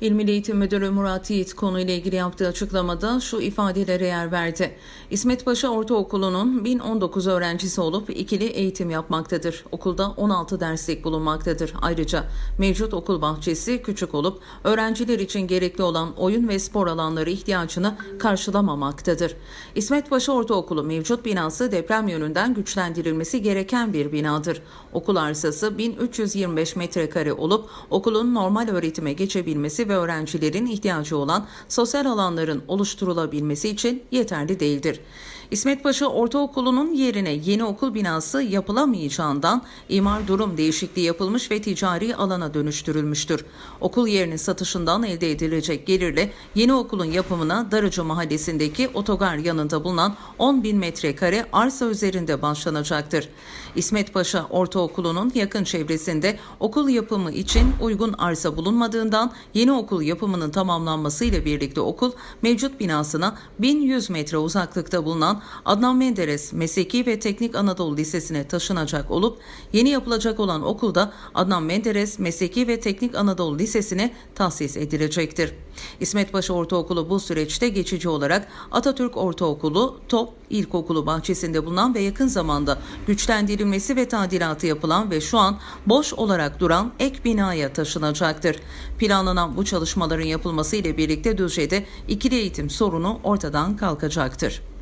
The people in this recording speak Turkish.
İl Milli Eğitim Müdürü Murat Yiğit konuyla ilgili yaptığı açıklamada şu ifadelere yer verdi. İsmet Paşa Ortaokulu'nun 1019 öğrencisi olup ikili eğitim yapmaktadır. Okulda 16 derslik bulunmaktadır. Ayrıca mevcut okul bahçesi küçük olup öğrenciler için gerekli olan oyun ve spor alanları ihtiyacını karşılamamaktadır. İsmet Paşa Ortaokulu mevcut binası deprem yönünden güçlendirilmesi gereken bir binadır. Okul arsası 1325 metrekare olup okulun normal öğretime geçebilmesi ve öğrencilerin ihtiyacı olan sosyal alanların oluşturulabilmesi için yeterli değildir. İsmet Paşa Ortaokulu'nun yerine yeni okul binası yapılamayacağından imar durum değişikliği yapılmış ve ticari alana dönüştürülmüştür. Okul yerinin satışından elde edilecek gelirle yeni okulun yapımına Darıcı Mahallesi'ndeki otogar yanında bulunan 10 bin metrekare arsa üzerinde başlanacaktır. İsmet Paşa Ortaokulu'nun yakın çevresinde okul yapımı için uygun arsa bulunmadığından yeni okul yapımının tamamlanmasıyla birlikte okul mevcut binasına 1100 metre uzaklıkta bulunan Adnan Menderes Mesleki ve Teknik Anadolu Lisesi'ne taşınacak olup yeni yapılacak olan okulda Adnan Menderes Mesleki ve Teknik Anadolu Lisesi'ne tahsis edilecektir. İsmet Paşa Ortaokulu bu süreçte geçici olarak Atatürk Ortaokulu, Top İlkokulu bahçesinde bulunan ve yakın zamanda güçlendirilmesi ve tadilatı yapılan ve şu an boş olarak duran ek binaya taşınacaktır. Planlanan bu çalışmaların yapılması ile birlikte Düzce'de ikili eğitim sorunu ortadan kalkacaktır.